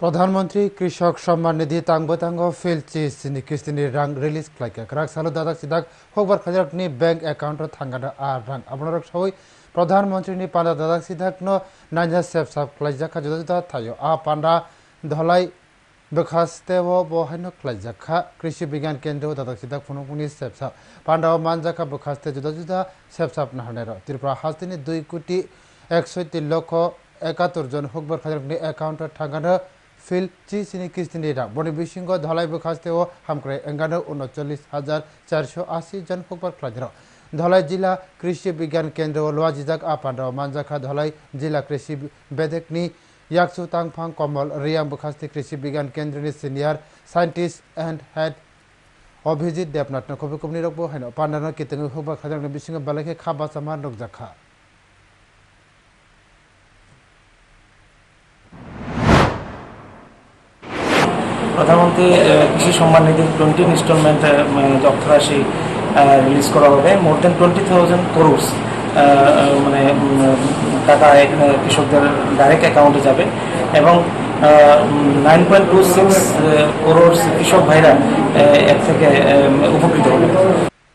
প্রধানমন্ত্রী কৃষক সম্মান নিধি তাংবতাঙ্গ ফেলচিস কিস্তিনি রাং রিলিজ ক্লাইক রাগ সালু দাদা সিদাক হোকবার খাজাক নি ব্যাংক অ্যাকাউন্ট থাঙ্গানা আর রাং। আপনার সবই প্রধানমন্ত্রী নি পান্ডা দাদা সিদাক ন নাইজা সেফ সাফ সাপ ক্লাইজাখা জুদা জুদা থাইও আ পান্ডা ধলাই বেখাস্তে ও বহাইন ক্লাইজাখা কৃষি বিজ্ঞান কেন্দ্র দাদা সিদাক ফোন ফুনুকুনি সেফ সাফ। পান্ডা ও মানজাখা বেখাস্তে জুদা জুদা সেফ সাপ নাহনের। ত্রিপুরা হাস্তিনি দুই কোটি একশো তিন লক্ষ একাত্তর জন হোকবার খাজাক নি অ্যাকাউন্ট থাঙ্গানো ফিল চি সিনি কিস্তিনি রাং বনি বিশিঙ্গ ধলাই বখাস্তেও হামক্রে এঙ্গানো উনচল্লিশ হাজার চারশো আশি জন ফ্লাইর ধলাই জেলা কৃষি বিজ্ঞান কেন্দ্র লোয়াজিজাক আপান্ডাও মানজাখা ধলাই জেলা কৃষি বেদেকনি ইয়াকসু তাংফাং কমল রিয়াং বখাস্তি Krishi Vigyan কেন্দ্রনি senior scientist and head Abhijit Debnath কবি কবনি রকবো হাইন পান্ডানো কিতেং হুকবার খাজাকনি বিশিঙ্গ বালাইকে খাবা সামা নকজাখা প্রধানমন্ত্রী কৃষি সম্মান নিধির টোয়েন্টি ইনস্টলমেন্ট যক্ষরাশি রিলিজ করা হবে। মোর দেন টোয়েন্টি থাউজেন্ড করোর্স মানে টাকা এখানে কৃষকদের ডাইরেক্ট অ্যাকাউন্টে যাবে। এবং nine point two six crores কৃষক ভাইরা এর থেকে উপকৃত হবে।